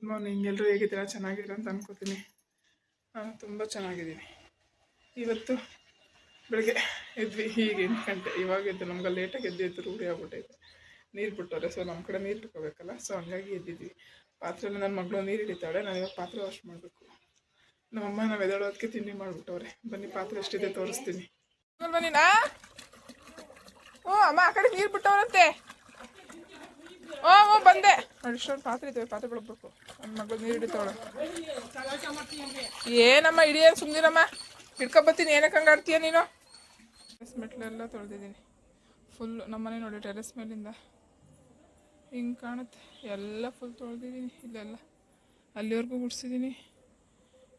Good morning ಎಲ್ಲರೂ ಹೇಗಿದ್ದೀರಾ? ಚೆನ್ನಾಗಿದ್ದೀರಾ ಅಂತ ಅನ್ಕೋತೀನಿ. ನಾನು ತುಂಬ ಚೆನ್ನಾಗಿದ್ದೀನಿ. ಇವತ್ತು ಬೆಳಗ್ಗೆ ಎದ್ವಿ ಹೀಗೆ ಎಂಟು ಗಂಟೆ. ಇವಾಗ ಎದ್ದು ನಮ್ಗೆ ಲೇಟಾಗಿ ಎದ್ದು ರೂಢಿ ಆಗ್ಬಿಟ್ಟೈತೆ. ನೀರು ಬಿಟ್ಟವ್ರೆ ಸೊ ನಮ್ಮ ಕಡೆ ನೀರು ಬಿಟ್ಕೋಬೇಕಲ್ಲ ಸೊ ಹಂಗಾಗಿ ಎದ್ದಿದ್ವಿ. ಪಾತ್ರೆಲಿ ನನ್ನ ಮಗಳು ನೀರು ಹಿಡಿತಾಳೆ ನಾನು ಇವಾಗ ಪಾತ್ರೆ ವಾಶ್ ಮಾಡಬೇಕು. ನಮ್ಮಮ್ಮ ನಾವು ಎದ್ದೇಳೋದಕ್ಕೆ ತಿಂಡಿ ಮಾಡಿಬಿಟ್ಟವ್ರೆ. ಬನ್ನಿ ಪಾತ್ರೆ ಎಷ್ಟಿದೆ ತೋರಿಸ್ತೀನಿ. ಬನ್ನಿ ನಾ? ಹ್ಞೂ ಅಮ್ಮ ಆ ಕಡೆ ನೀರು ಬಿಟ್ಟವ್ರಂತೆ. ಓ ಓ ಬಂದೆ. ಅಷ್ಟೊಂದು ಪಾತ್ರೆ ಇದ್ದಾವೆ ಪಾತ್ರೆ ಬಿಡಬೇಕು ನನ್ನ ಮಗಳು ನೀರು ಹಿಡಿತಾವಳೆ ಏನಮ್ಮ ಹಿಡಿಯ ಸುಮ್ಮನಿರಮ್ಮ ಹಿಡ್ಕೊಬತ್ತೀನಿ ಏನಕ್ಕೆ ಹಂಗಾಡ್ತೀಯ ನೀನು? ಟೆರೆಸ್ ಮೆಟ್ಲೆಲ್ಲ ತೊಳೆದಿದ್ದೀನಿ. ಫುಲ್ ನಮ್ಮನೆ ನೋಡಿ ಟೆರೆಸ್ ಮೇಲಿಂದ. ಹಿಂಗೆ ಕಾಣುತ್ತೆ. ಎಲ್ಲ ಫುಲ್ ತೊಳೆದಿದ್ದೀನಿ ಇಲ್ಲೆಲ್ಲ. ಅಲ್ಲಿವರೆಗೂ ಗುಡಿಸಿದ್ದೀನಿ.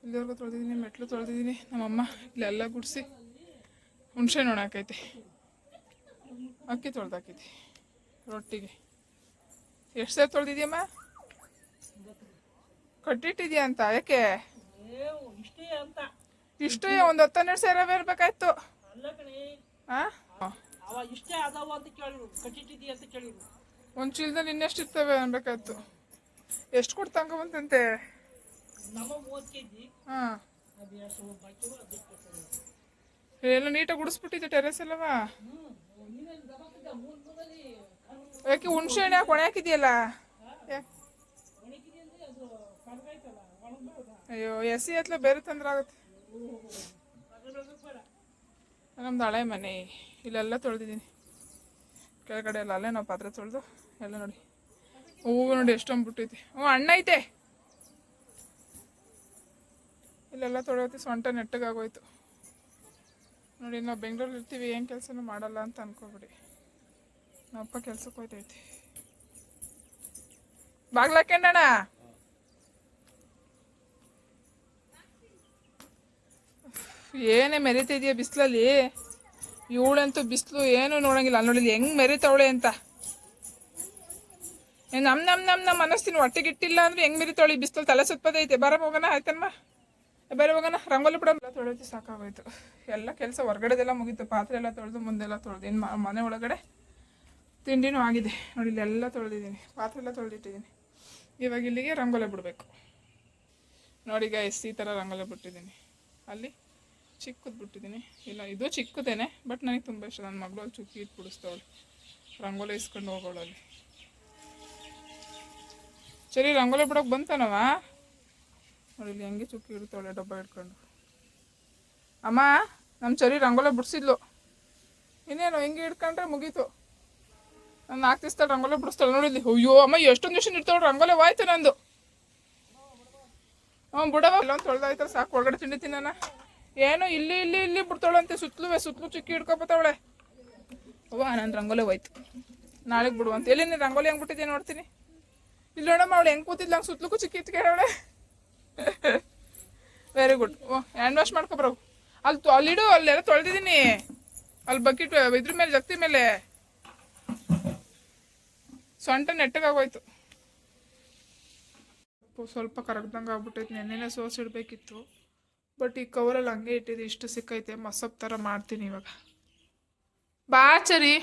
ಇಲ್ಲಿವರೆಗೂ ತೊಳೆದಿದ್ದೀನಿ, ಮೆಟ್ಲು ತೊಳೆದಿದ್ದೀನಿ. ನಮ್ಮಮ್ಮ ಇಲ್ಲೆಲ್ಲ ಗುಡಿಸಿ ಹುಣಸೆ ಹಾಕೈತೆ. ಅಕ್ಕಿ ತೊಳೆದಾಕೈತಿ, ರೊಟ್ಟಿಗೆ. ಎಷ್ಟು ಸೇರು ತೊಳೆದಿದ್ಯಮ್ಮ? ಕಟ್ಟಿಟ್ಟಿದ್ಯಾ ಅಂತ? ಯಾಕೆ? ಇಷ್ಟೇ ಅಂತ. ಇಷ್ಟು ಒಂದು ಹತ್ತು ಹನ್ನೆರಡು ಸಾವಿರ ಕೇಳಿರು ಒಂದು ಚೀಲದಲ್ಲಿ ಇನ್ನೆಷ್ಟು ಇರ್ತವೆ ಅನ್ಬೇಕಾಯ್ತು. ಎಷ್ಟು ಕೊಟ್ಟು ಬಂತಂತೆ? ಎಷ್ಟು ಅದಕ್ಕೆ ಎಲ್ಲ ನೀಟಾಗಿ ಗುಡಿಸ್ಬಿಟ್ಟಿದ್ದೆ ಟೆರೆಸ್ ಅಲ್ಲವಾ ಯಾಕೆ ಹುಣ್ಸೆ ಹಣ್ಣು ಯಾಕೆ ಒಣ ಹಾಕಿದ್ಯಲ್ಲ ಯಾಕೆ? ಅಯ್ಯೋ ಎಸಿ ಹತ್ಲ ಬೇರೆ ತೊಂದ್ರೆ ಆಗುತ್ತೆ. ನಮ್ದು ಹಳೆ ಮನೆ. ಇಲ್ಲೆಲ್ಲ ತೊಳೆದಿದ್ದೀನಿ. ಕೆಳಗಡೆ ಎಲ್ಲ ಅಲ್ಲೇ ನಾವು ಪಾತ್ರೆ ತೊಳೆದು ಎಲ್ಲ ನೋಡಿ. ಹೂವು ನೋಡಿ ಎಷ್ಟೊಂದು ಬಿಟ್ಟೈತೆ ಹ್ಞೂ ಅಣ್ಣ ಐತೆ. ಇಲ್ಲೆಲ್ಲ ತೊಳೆಯೋತಿ ಸೊಂಟ ನೆಟ್ಟಗಾಗೋಯ್ತು. ನೋಡಿ, ನಾವು ಬೆಂಗಳೂರಲ್ಲಿ ಇರ್ತೀವಿ, ಏನು ಕೆಲಸನೂ ಮಾಡಲ್ಲ ಅಂತ ಅನ್ಕೋಬಿಡಿ. ನಮ್ಮಪ್ಪ ಕೆಲ್ಸಕ್ಕೆ ಹೋಯ್ತೈತಿ. ಬಾಗ್ಲಾಕೆಂಡಣ ಏನೇ ಮೆರಿತಿದ್ಯಾ ಬಿಸಿಲಲ್ಲಿ? ಇವಳಂತೂ ಬಿಸಿಲು ಏನು ನೋಡಂಗಿಲ್ಲ. ಅಲ್ಲಿ ನೋಡಿ ಹೆಂಗ್ ಮೆರೀತಾವಳೆ ಅಂತ. ಏನು ನಮ್ಮ ನಮ್ಮ ನಮ್ ನಮ್ಮ ಮನಸ್ಸಿನ ಹೊಟ್ಟೆಗಿಟ್ಟಿಲ್ಲ ಅಂದ್ರೆ ಹೆಂಗೆ ಮೆರೀತಾವಳಿ? ಬಿಸಿಲು ತಲೆ ಸುತ್ತದೈತೆ ಬರ ಹೋಗೋಣ ಆಯ್ತನ್ಮ ಬೇರೆ ಹೋಗೋಣ. ರಂಗೋಲಿ ಬಿಡ ತೊಳೆದು ಸಾಕಾಗೋಯ್ತು. ಎಲ್ಲ ಕೆಲಸ ಹೊರಗಡೆದೆಲ್ಲ ಮುಗೀತು. ಪಾತ್ರೆ ಎಲ್ಲ ತೊಳೆದು, ಮುಂದೆಲ್ಲ ತೊಳೆದು. ಇನ್ನು ಮನೆ ಒಳಗಡೆ ತಿಂಡಿನೂ ಆಗಿದೆ. ನೋಡಿ ಇಲ್ಲೆಲ್ಲ ತೊಳೆದಿದ್ದೀನಿ. ಪಾತ್ರೆ ಎಲ್ಲ ತೊಳೆದಿಟ್ಟಿದ್ದೀನಿ. ಇವಾಗ ಇಲ್ಲಿಗೆ ರಂಗೋಲೆ ಬಿಡಬೇಕು. ನೋಡಿ ಗೈಸ್ ಈ ಥರ ರಂಗೋಲೆ ಬಿಟ್ಟಿದ್ದೀನಿ. ಅಲ್ಲಿ ಚಿಕ್ಕದು ಬಿಟ್ಟಿದ್ದೀನಿ. ಇಲ್ಲ, ಇದು ಚಿಕ್ಕದೇನೆ ಬಟ್ ನನಗೆ ತುಂಬ ಇಷ್ಟ. ನನ್ನ ಮಗಳು ಅಲ್ಲಿ ಚುಕ್ಕಿ ಇಟ್ಟು ಬಿಡಿಸ್ತವಳು ರಂಗೋಲಿ ಇಸ್ಕೊಂಡು ಹೋಗೋಳಲ್ಲಿ. ಸರಿ, ರಂಗೋಲಿ ಬಿಡೋಕೆ ಬಂತಾನವ? ನೋಡಿ, ಇಲ್ಲಿ ಹೆಂಗೆ ಚುಕ್ಕಿ ಇಡ್ತಾವಳೆ ಡಬ್ಬ ಇಟ್ಕೊಂಡು. ಅಮ್ಮ ನಮ್ಮ ಚರಿ ರಂಗೋಲಿ ಬಿಡಿಸಿದ್ಲು. ಇನ್ನೇನು, ಹೆಂಗೆ ಇಟ್ಕೊಂಡ್ರೆ ಮುಗೀತು. ನಾನು ನಾಲ್ಕು ದಿವಸ ರಂಗೋಲಿ ಬಿಡಿಸ್ತಾಳೆ. ನೋಡಿ ಅಯ್ಯೋ, ಅಮ್ಮ, ಎಷ್ಟೊಂದು ದಿವಸ ಇರ್ತಾಳೆ ರಂಗೋಲಿ? ಹೋಯ್ತು ನಂದು. ಹ್ಞೂ ಬಿಡವ, ಇಲ್ಲೊಂದು ತೊಳೆದಾಯ್ತಾರೆ ಸಾಕು, ಒಳಗಡೆ ತಿಂಡಿ ತಿನ್ನೋಣ. ಏನು ಇಲ್ಲಿ ಇಲ್ಲಿ ಇಲ್ಲಿ ಬಿಡ್ತಾಳಂತೆ, ಸುತ್ತಲುವೆ, ಸುತ್ತಲೂ ಚುಕ್ಕಿ ಹಿಡ್ಕೊಬತ್ತಾವಳೆ. ಅವ್ವ ನನ್ನ ರಂಗೋಲಿ ಹೋಯ್ತು. ನಾಳೆಗೆ ಬಿಡುವಂತ. ಎಲ್ಲಿ ನೀನು ರಂಗೋಲಿ ಹೆಂಗೆ ಬಿಟ್ಟಿದ್ದೆ ನೋಡ್ತೀನಿ? ಇಲ್ಲಿ ನೋಡಮ್ಮ, ಅವಳು ಹೆಂಗೆ ಕೂತಿದ್ಲ ಹಂಗೆ ಸುತ್ತಲೂ ಚಿಕ್ಕಿ ಇಟ್ಕೊಂಡವಳೆ ವೆರಿ ಗುಡ್ ಓ ಹ್ಯಾಂಡ್ ವಾಶ್ ಮಾಡ್ಕೊಬ್ರವು ಅಲ್ಲಿ ಅಲ್ಲಿಡು ಅಲ್ಲೆಲ್ಲ ತೊಳೆದಿದ್ದೀನಿ. ಅಲ್ಲಿ ಬಕೆಟ್, ಇದ್ರ ಮೇಲೆ, ಜಗ್ತಿ ಮೇಲೆ. ಸೊಂಟ ನೆಟ್ಟಗಾಗೋಯ್ತು ಸ್ವಲ್ಪ ಕರಗ್ದಂಗೆ ಆಗ್ಬಿಟ್ಟೈತೆ. ನೆನ್ನೆನೇ ಸೋಸಿಡ್ಬೇಕಿತ್ತು ಬಟ್ ಈ ಕವರಲ್ಲಿ ಹಂಗೆ ಇಟ್ಟಿದ್ದು ಇಷ್ಟು ಸಿಕ್ಕೈತೆ ಮಸಪ್ ಥರ ಮಾಡ್ತೀನಿ ಇವಾಗ. ಬಾ ಚರಿ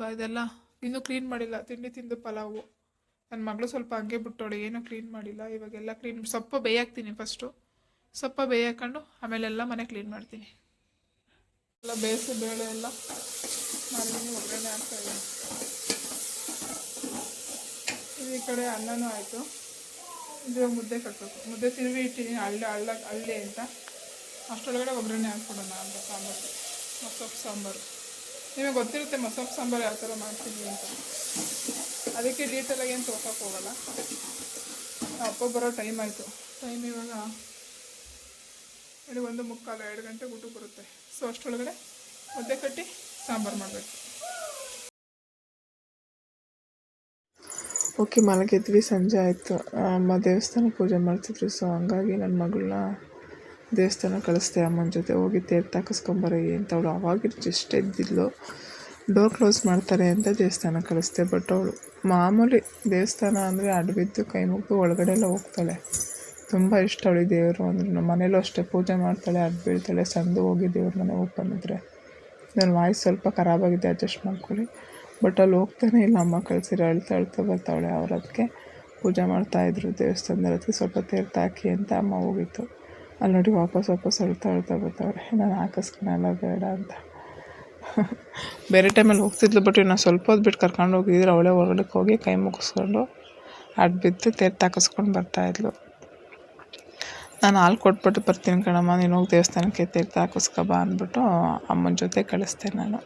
ಬಾ, ಇದೆಲ್ಲ ಇನ್ನೂ ಕ್ಲೀನ್ ಮಾಡಿಲ್ಲ. ತಿಂಡಿ ತಿಂದು ಪಲಾವು. ನನ್ನ ಮಗಳು ಸ್ವಲ್ಪ ಹಂಗೆ ಬಿಟ್ಟೋಳು, ಏನೂ ಕ್ಲೀನ್ ಮಾಡಿಲ್ಲ. ಇವಾಗೆಲ್ಲ ಕ್ಲೀನ್ ಸೊಪ್ಪ ಬೇಯಾಕ್ತೀನಿ ಫಸ್ಟು ಸೊಪ್ಪ ಬೇಯಾಕೊಂಡು ಆಮೇಲೆಲ್ಲ ಮನೆ ಕ್ಲೀನ್ ಮಾಡ್ತೀನಿ. ಎಲ್ಲ ಬೇಯಿಸಿ ಬೇಳೆ ಎಲ್ಲ ಮಾಡಿದ್ದೀನಿ ಒಗ್ಗರಣೆ ಹಾಕ್ತಾ ಇದ್ದೀನಿ. ಈ ಕಡೆ ಅನ್ನನೂ ಆಯಿತು. ಇದು ಮುದ್ದೆ ಕಟ್ಟಬೇಕು ಮುದ್ದೆ ತಿರುವಿ ಇಟ್ಟಿದ್ದೀನಿ, ಹಳ್ಳ ಹಳ್ಳ ಹಳ್ಳಿ ಅಂತ. ಅಷ್ಟರೊಳಗಡೆ ಒಗ್ಗರಣೆ ಹಾಕ್ಬಿಡೋಣ ಅಂತ ಸಾಂಬಾರು ಮಸೊಪ್ಪು ಸಾಂಬಾರು. ನಿಮಗೆ ಗೊತ್ತಿರುತ್ತೆ ಮಸೊಪ್ಪು ಸಾಂಬಾರು ಯಾವ ಥರ ಮಾಡ್ತೀವಿ ಅಂತ. ಅದಕ್ಕೆ ಡೀಟೇಲಾಗಿ ಏನು ತೋರ್ಸೋಕೆ ಹೋಗಲ್ಲ. ಅಪ್ಪ ಬರೋ ಟೈಮ್ ಆಯಿತು. ಟೈಮ್ ಇವಾಗ ಇಲ್ಲಿ ಒಂದು ಮುಕ್ಕಾಲು ಎರಡು ಗಂಟೆ ಊಟ ಬರುತ್ತೆ. ಸೊ ಅಷ್ಟರೊಳಗಡೆ ಮುದ್ದೆ ಕಟ್ಟಿ ಸಾಂಬಾರು ಮಾಡಬೇಕು. ಓಕೆ, ಮಲಗಿದ್ವಿ, ಸಂಜೆ ಆಯಿತು. ಅಮ್ಮ ದೇವಸ್ಥಾನ ಪೂಜೆ ಮಾಡ್ತಿದ್ರು ಸೊ ಹಂಗಾಗಿ ನನ್ನ ಮಗಳನ್ನ ದೇವಸ್ಥಾನ ಕಳಿಸ್ದೆ ಅಮ್ಮನ ಜೊತೆ ಹೋಗಿ ತೇರು ತಾಕಿಸ್ಕೊಂಬರೋ ಅಂತ ಅವಳು ಅವಾಗಿರು ಜಸ್ಟ್ ಎದ್ದಿದ್ಲು. ಡೋರ್ ಕ್ಲೋಸ್ ಮಾಡ್ತಾರೆ ಅಂತ ದೇವಸ್ಥಾನ ಕಳಿಸ್ದೆ ಬಟ್ ಅವಳು ಮಾಮೂಲಿ ದೇವಸ್ಥಾನ ಅಂದರೆ ಅಡ್ಬಿದ್ದು ಕೈ ಮುಗಿದು ಒಳಗಡೆ ಎಲ್ಲ ಹೋಗ್ತಾಳೆ. ತುಂಬ ಇಷ್ಟ ಅವಳಿಗೆ ದೇವರು ಅಂದ್ರೆ ನಮ್ಮ ಮನೇಲೂ ಅಷ್ಟೇ ಪೂಜೆ ಮಾಡ್ತಾಳೆ ಅಡ್ಬೀಳ್ತಾಳೆ ಸಂದು ಹೋಗಿ ದೇವ್ರ ಮನೆ ಓಪನ್ ಇದ್ದರೆ ನನ್ನ ವಾಯ್ಸ್ ಸ್ವಲ್ಪ ಖರಾಬಾಗಿದೆ ಅಡ್ಜಸ್ಟ್ ಮಾಡ್ಕೊಳ್ಳಿ. ಬಟ್ ಅಲ್ಲಿ ಹೋಗ್ತಾನೆ ಇಲ್ಲ ಅಮ್ಮ, ಕಳಿಸಿರೋ, ಅಳ್ತಾ ಅಳ್ತಾ ಬರ್ತಾವಳೆ. ಅವ್ರ ಅದಕ್ಕೆ ಪೂಜೆ ಮಾಡ್ತಾಯಿದ್ರು ದೇವಸ್ಥಾನದ ಅದಕ್ಕೆ ಸ್ವಲ್ಪ ತೇರ್ತಾಕಿ ಅಂತ ಅಮ್ಮ ಹೋಗಿತ್ತು. ಅಲ್ಲಿ ನೋಡಿ ವಾಪಸ್ ವಾಪಸ್ ಅಳ್ತಾ ಅಳ್ತಾ ಬರ್ತಾವ್ರೆ ನಾನು ಹಾಕಿಸ್ಕೊಳಲ್ಲ ಬೇಡ ಅಂತ. ಬೇರೆ ಟೈಮಲ್ಲಿ ಹೋಗ್ತಿದ್ಲು, ಬಟ್ ಇನ್ನು ಸ್ವಲ್ಪ ಹೊತ್ತು ಬಿಟ್ಟು ಕರ್ಕೊಂಡು ಹೋಗಿದ್ರೆ. ಅವಳೇ ಹೊರಗಡೆ ಹೋಗಿ ಕೈ ಮುಗಿಸ್ಕೊಂಡು ಅಡ್ ಬಿದ್ದು ತೀರ್ಥ ಹಾಕಿಸ್ಕೊಂಡು ಬರ್ತಾಯಿದ್ಲು ನಾನು ಹಾಲು ಕೊಟ್ಬಿಟ್ಟು ಬರ್ತೀನಿ ಕಣಮ್ಮ. ನೀನು ಹೋಗಿ ದೇವಸ್ಥಾನಕ್ಕೆ ತೀರ್ಥ ಹಾಕಿಸ್ಕೊ ಬಾ ಅಂದ್ಬಿಟ್ಟು ಅಮ್ಮನ ಜೊತೆ ಕಳಿಸ್ದೆ ನಾನು.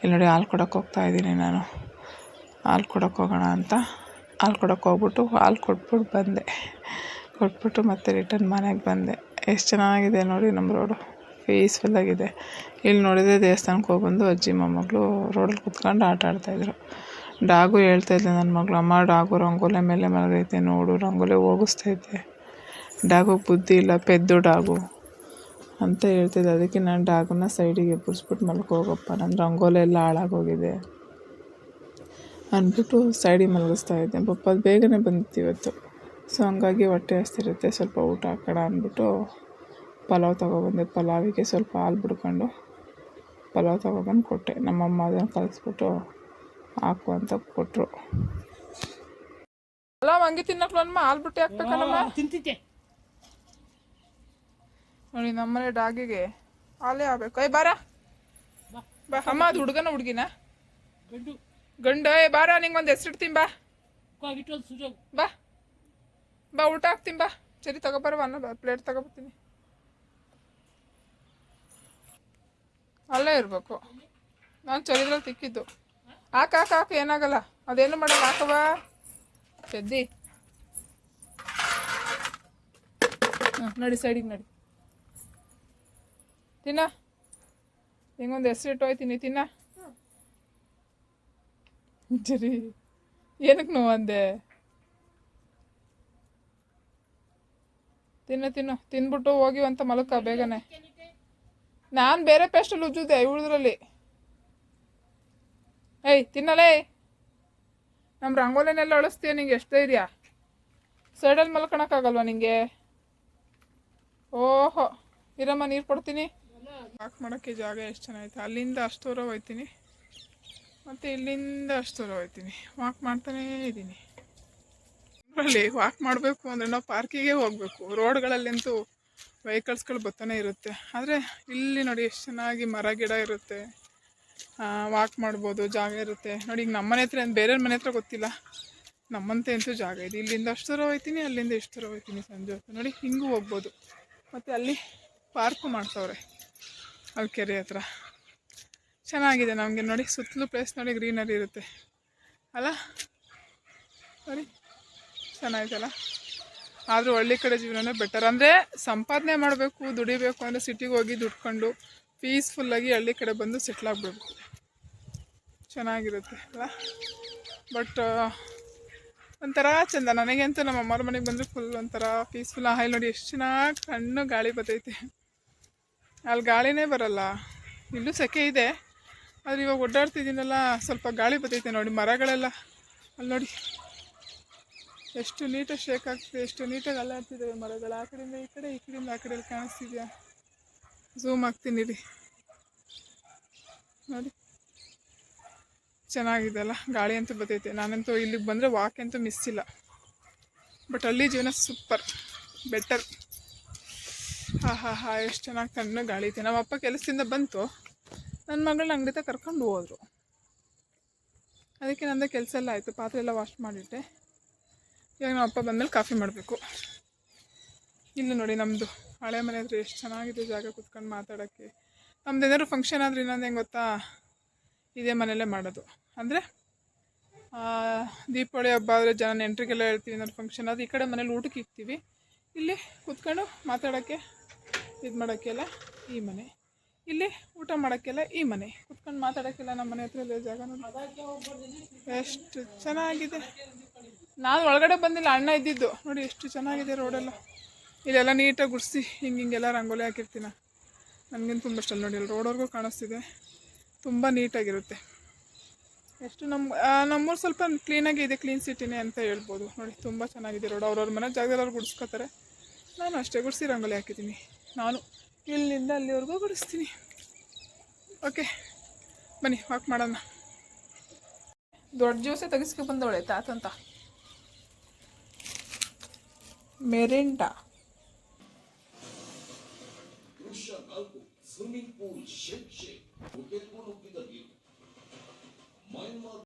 ಇಲ್ಲಿ ನೋಡಿ ಹಾಲು ಕೊಡೋಕೆ ಹೋಗ್ತಾ ಇದ್ದೀನಿ ನಾನು. ಹಾಲು ಕೊಡೋಕೆ ಹೋಗೋಣ ಅಂತ. ಹಾಲು ಕೊಡೋಕೆ ಹೋಗ್ಬಿಟ್ಟು ಹಾಲು ಕೊಟ್ಬಿಟ್ಟು ಬಂದೆ. ಕೊಟ್ಬಿಟ್ಟು ಮತ್ತೆ ರಿಟರ್ನ್ ಮನೆಗೆ ಬಂದೆ. ಎಷ್ಟು ಚೆನ್ನಾಗಿದೆ ನೋಡಿ ನಮ್ಮ ರೋಡು. ಪೀಸ್ಫುಲ್ಲಾಗಿದೆ ಇಲ್ಲಿ ನೋಡಿದರೆ ದೇವಸ್ಥಾನಕ್ಕೆ ಹೋಗ್ಬಂದು ಅಜ್ಜಿ ಮೊಮ್ಮಗಳು ರೋಡಲ್ಲಿ ಕುತ್ಕೊಂಡು ಆಟ ಆಡ್ತಾಯಿದ್ರು ಡಾಗು ಹೇಳ್ತಾಯಿದ್ದೆ ನನ್ನ ಮಗಳು, ಅಮ್ಮ, ಡಾಗು ರಂಗೋಲೆ ಮೇಲೆ ಮಲಗೈತೆ, ನೋಡು, ರಂಗೋಲೆ ಹೋಗಿಸ್ತೈತೆ ಡಾಗು ಬುದ್ಧಿ ಇಲ್ಲ, ಪೆದ್ದು ಡಾಗು. ಅಂತ ಹೇಳ್ತಿದ್ದೆ ಅದಕ್ಕೆ ನಾನು ಡಾಗನ್ನ ಸೈಡಿಗೆ ಎಬ್ಬರಿಸ್ಬಿಟ್ಟು ಮಲ್ಕೋಗಪ್ಪ ನನ್ನ ರಂಗೋಲೆ ಎಲ್ಲ ಹಾಳಾಗೋಗಿದೆ ಅಂದ್ಬಿಟ್ಟು ಸೈಡಿಗೆ ಮಲಗಿಸ್ತಾ ಇದ್ದೆ. ಪಾಪ ಅದು ಬೇಗನೆ ಬಂದಿತ್ತು ಇವತ್ತು. ಸೊ ಹಂಗಾಗಿ ಹೊಟ್ಟೆ ಹಸ್ತಿರುತ್ತೆ. ಸ್ವಲ್ಪ ಊಟ ಹಾಕೋಣ ಅಂದ್ಬಿಟ್ಟು ಪಲಾವ್ ತೊಗೊಬಂದೆ. ಪಲಾವಿಗೆ ಸ್ವಲ್ಪ ಹಾಲು ಬಿಡ್ಕೊಂಡು ಪಲಾವ್ ತೊಗೊಬಂದು ಕೊಟ್ಟೆ. ನಮ್ಮಮ್ಮ ಅದನ್ನು ಕಲಿಸ್ಬಿಟ್ಟು ಹಾಕು ಅಂತ ಕೊಟ್ಟರು ಪಲಾವ್ ಹಂಗೆ ತಿನ್ನಕ್ಲಮ್ಮ ಹಾಲು ಬಿಟ್ಟು ಹಾಕ್ಬೇಕಲ್ಲಮ್ಮ ತಿಂತಿದ್ದೆ. ನೋಡಿ ನಮ್ಮನೆ ಡಾಗಿಗೆ ಹಾಲೇ ಆಗ್ಬೇಕು. ಏ ಬಾರ. ಬಾ. ಅಮ್ಮ ಅದು ಹುಡುಗನ ಹುಡುಗಿನ? ಗಂಡು. ಗಂಡ ಏ ಬಾರ ನಿಂಗೊಂದು ಹೆಸರಿಡ್ತೀನಿ ಬಾ. ಬಾ. ಬಾ, ಊಟ ಹಾಕ್ತೀನಿ ಬಾ. ಸರಿ ತಗೋಬಾರ ಅನ್ನ ಪ್ಲೇಟ್ ತಗೋಬರ್ತೀನಿ. ಅಲ್ಲೇ ಇರಬೇಕು. ನಾನು ಚರಿದ್ರಲ್ಲಿ ತಿಕ್ಕಿದ್ದು. ಹಾಕ ಹಾಕ, ಹಾಕು, ಏನಾಗಲ್ಲ. ಅದೇನು ಮಾಡಲ್ಲ ಹಾಕವಾ ಪೆದ್ದಿ ಹಾಂ ನಡಿ, ಸೈಡಿಗೆ ನಡಿ. ತಿನ್ನ. ಹಿಂಗೊಂದು ಹೆಸರು ಇಟ್ಟು ಹೋಯ್ತೀನಿ, ತಿನ್ನ. ಸರಿ. ಏನಕ್ಕೆ ನೋವು ಅಂದೆ? ತಿನ್ನು ತಿನ್ನು. ತಿನ್ಬಿಟ್ಟು ಹೋಗಿವಂತ ಮಲಕ ಬೇಗನೆ. ನಾನು ಬೇರೆ ಪೇಸ್ಟಲ್ಲಿ ಉಜ್ಜುದೆ ಉಳಿದ್ರಲ್ಲಿ. ಏಯ್, ತಿನ್ನಲೇ. ನಮ್ಮ ರಂಗೋಲಿನೆಲ್ಲ ಅಳಿಸ್ತೀಯ ನಿಂಗೆ, ಎಷ್ಟು ಧೈರ್ಯ. ಸೈಡಲ್ಲಿ ಮಲ್ಕೊಳಕ್ಕಾಗಲ್ವ ನಿಂಗೆ? ಓಹೋ. ಇರಮ್ಮ, ನೀರು ಕೊಡ್ತೀನಿ. ವಾಕ್ ಮಾಡೋಕ್ಕೆ ಜಾಗ ಎಷ್ಟು ಚೆನ್ನಾಗಿತ್ತು ಅಲ್ಲಿಂದ ಅಷ್ಟು ದೂರ ಹೋಯ್ತೀನಿ ಮತ್ತು ಇಲ್ಲಿಂದ ಅಷ್ಟು ದೂರ ಹೋಯ್ತೀನಿ ವಾಕ್ ಮಾಡ್ತಾನೇ ಇದ್ದೀನಿ ಅಲ್ಲಿ ವಾಕ್ ಮಾಡಬೇಕು ಅಂದರೆ ನಾವು ಪಾರ್ಕಿಗೆ ಹೋಗಬೇಕು. ರೋಡ್ಗಳಲ್ಲಂತೂ ವೆಹಿಕಲ್ಸ್ಗಳು ಬರ್ತಾನೆ ಇರುತ್ತೆ. ಆದರೆ ಇಲ್ಲಿ ನೋಡಿ ಎಷ್ಟು ಚೆನ್ನಾಗಿ ಮರ, ಗಿಡ ಇರುತ್ತೆ. ವಾಕ್ ಮಾಡ್ಬೋದು, ಜಾಗ ಇರುತ್ತೆ. ನೋಡಿ ಈಗ ನಮ್ಮನೆ ಹತ್ರ ಬೇರೆಯವ್ರ ಮನೆ ಹತ್ರ ಗೊತ್ತಿಲ್ಲ. ನಮ್ಮಂತೆ ಅಂತೂ ಜಾಗ ಇದೆ. ಇಲ್ಲಿಂದ ಅಷ್ಟು ದೂರ ಹೋಗ್ತೀನಿ ಅಲ್ಲಿಂದ ಎಷ್ಟು ದೂರ ಹೋಗ್ತೀನಿ ಸಂಜೆ ಹೊತ್ತು. ನೋಡಿ ಹಿಂಗೂ ಹೋಗ್ಬೋದು. ಮತ್ತು ಅಲ್ಲಿ ಪಾರ್ಕು ಮಾಡ್ತವ್ರೆ ಅಲ್ಲಿ ಕೆರೆ ಹತ್ರ. ಚೆನ್ನಾಗಿದೆ ನಮಗೆ. ನೋಡಿ ಸುತ್ತಲೂ ಪ್ಲೇಸ್ ನೋಡಿ ಗ್ರೀನರಿ ಇರುತ್ತೆ. ಅಲ್ಲ? ಚೆನ್ನಾಯ್ತಲ್ಲ ಆದರೂ ಹಳ್ಳಿ ಕಡೆ ಜೀವನನೇ ಬೆಟರ್ ಅಂದರೆ ಸಂಪಾದನೆ ಮಾಡಬೇಕು, ದುಡಿಬೇಕು, ಅಂದರೆ ಸಿಟಿಗೆ ಹೋಗಿ ದುಡ್ಕೊಂಡು ಪೀಸ್ಫುಲ್ಲಾಗಿ ಹಳ್ಳಿ ಕಡೆ ಬಂದು ಸೆಟ್ಲ್ ಆಗಬೇಕು. ಚೆನ್ನಾಗಿರುತ್ತೆ ಅಲ್ಲ ಬಟ್ ಒಂಥರ ಚಂದ. ನನಗಂತೂ ನಮ್ಮ ಅಮ್ಮರ ಮನೆಗೆ ಬಂದರೆ ಫುಲ್ ಒಂಥರ ಪೀಸ್ಫುಲ್ ಹಾಯ್ ನೋಡಿ ಎಷ್ಟು ಚೆನ್ನಾಗಿ ಕಣ್ಣು ಗಾಳಿ ಬರ್ತೈತೆ. ಅಲ್ಲಿ ಗಾಳಿನೇ ಬರಲ್ಲ. ಇಲ್ಲೂ ಸೆಕೆ ಇದೆ. ಆದರೆ ಇವಾಗ ಓಡಾಡ್ತಿದ್ದೀನಲ್ಲ, ಸ್ವಲ್ಪ ಗಾಳಿ ಬರ್ತೈತೆ ನೋಡಿ ಮರಗಳೆಲ್ಲ. ಅಲ್ಲಿ ನೋಡಿ. ಎಷ್ಟು ನೀಟಾಗಿ ಶೇಕ್ ಆಗ್ತಿದೆ ಎಷ್ಟು ನೀಟಾಗಿ ಅಲ್ಲಾಡ್ತಿದ್ದಾವೆ ಮರಗಳು. ಆ ಕಡೆಯಿಂದ ಈ ಕಡೆ, ಈ ಕಡೆಯಿಂದ ಆ ಕಡೆಯಲ್ಲಿ ಕಾಣಿಸ್ತಿದ್ಯಾ? ಝೂಮ್ ಆಗ್ತೀನಿ ರೀ ನೋಡಿ. ಚೆನ್ನಾಗಿದೆ ಅಲ್ಲ, ಗಾಳಿ ಅಂತೂ ಬರ್ತೈತೆ. ನಾನಂತೂ ಇಲ್ಲಿಗೆ ಬಂದರೆ ವಾಕ್ ಅಂತೂ ಮಿಸ್ ಇಲ್ಲ. ಬಟ್ ಅಲ್ಲಿ ಜೀವನ ಸೂಪರ್ ಬೆಟರ್ ಹಾ ಹಾ ಹಾ, ಎಷ್ಟು ಚೆನ್ನಾಗಿ ತಣ್ಣ ಗಾಳಿ ಐತೆ. ನಮ್ಮ ಅಪ್ಪ ಕೆಲಸದಿಂದ ಬಂತು. ನನ್ನ ಮಗಳನ್ನ ಅಂಗಡಿ ಕರ್ಕೊಂಡು ಹೋದ್ರು. ಅದಕ್ಕೆ ನಂದು ಕೆಲಸ ಎಲ್ಲ ಆಯಿತು. ಪಾತ್ರೆ ಎಲ್ಲ ವಾಶ್ ಮಾಡಿಟ್ಟೆ. ಇವಾಗ ನಮ್ಮ ಅಪ್ಪ ಬಂದಮೇಲೆ ಕಾಫಿ ಮಾಡಬೇಕು. ಇಲ್ಲಿ ನೋಡಿ ನಮ್ಮದು ಹಳೆ ಮನೆ ಹತ್ರ ಎಷ್ಟು ಚೆನ್ನಾಗಿದೆ ಜಾಗ ಕುತ್ಕೊಂಡು ಮಾತಾಡೋಕ್ಕೆ. ನಮ್ದು ಏನಾದ್ರು ಫಂಕ್ಷನ್ ಆದರೆ ಇನ್ನೊಂದು ಹೆಂಗೆ ಗೊತ್ತಾ? ಇದೇ ಮನೆಯಲ್ಲೇ ಮಾಡೋದು. ಅಂದರೆ ದೀಪಾವಳಿ ಹಬ್ಬ ಆದರೆ ಜನ ನೆಂಟ್ರಿಗೆಲ್ಲ ಹೇಳ್ತೀವಿ ಏನಾದ್ರು ಫಂಕ್ಷನ್ ಅದು ಈ ಕಡೆ ಮನೇಲಿ ಊಟಕ್ಕೆ ಇಕ್ತೀವಿ. ಇಲ್ಲಿ ಕುತ್ಕೊಂಡು ಮಾತಾಡೋಕ್ಕೆ, ಇದು ಮಾಡೋಕ್ಕೆಲ್ಲ ಈ ಮನೆ. ಇಲ್ಲಿ ಊಟ ಮಾಡೋಕ್ಕೆಲ್ಲ ಈ ಮನೆ. ಕುತ್ಕೊಂಡು ಮಾತಾಡೋಕ್ಕೆಲ್ಲ ನಮ್ಮ ಮನೆ ಹತ್ರ ಇದೆ ಜಾಗ ಎಷ್ಟು ಚೆನ್ನಾಗಿದೆ. ನಾನು ಒಳಗಡೆ ಬಂದಿಲ್ಲ, ಅಣ್ಣ ಇದ್ದಿದ್ದು. ನೋಡಿ ಎಷ್ಟು ಚೆನ್ನಾಗಿದೆ ರೋಡೆಲ್ಲ. ಇಲ್ಲೆಲ್ಲ ನೀಟಾಗಿ ಗುಡಿಸಿ, ಹಿಂಗೆ ಹಿಂಗೆಲ್ಲ ರಂಗೋಲಿ ಹಾಕಿರ್ತೀನ. ನನಗಿಂತ ತುಂಬ ಇಷ್ಟ ನೋಡಿ, ಅಲ್ಲಿ ರೋಡ್ವರೆಗೂ ಕಾಣಿಸ್ತಿದೆ. ತುಂಬ ನೀಟಾಗಿರುತ್ತೆ. ಎಷ್ಟು ನಮ್ಮ ನಮ್ಮೂರು ಸ್ವಲ್ಪ ಕ್ಲೀನಾಗಿ ಇದೆ ಕ್ಲೀನ್ ಸಿಟಿನೇ ಅಂತ ಹೇಳ್ಬೋದು. ನೋಡಿ, ತುಂಬ ಚೆನ್ನಾಗಿದೆ ರೋಡ್. ಅವ್ರವ್ರ ಮನೆ ಜಾಗದಲ್ಲಿ ಅವ್ರು ಗುಡಿಸ್ಕೋತಾರೆ. ನಾನು ಅಷ್ಟೇ ಗುಡಿಸಿ ರಂಗೋಲಿ ಹಾಕಿದ್ದೀನಿ. ನಾನು ಇಲ್ಲಿಂದ ಅಲ್ಲಿವರೆಗೂ ಬಿಡಿಸ್ತೀನಿ. ಓಕೆ ಬನ್ನಿ ವಾಕ್ ಮಾಡೋಣ. ದೊಡ್ಡ ಜ್ಯೂಸೆ ತೆಗಿಸ್ಕೊ ಬಂದವಳೆ ತಾತಂತ ಮೆರಿಂಟಾ ಸ್ವಿಮ್ಮಿಂಗ್ ಪೂಲ್ ಶೇಕ್ ಶೇಕ್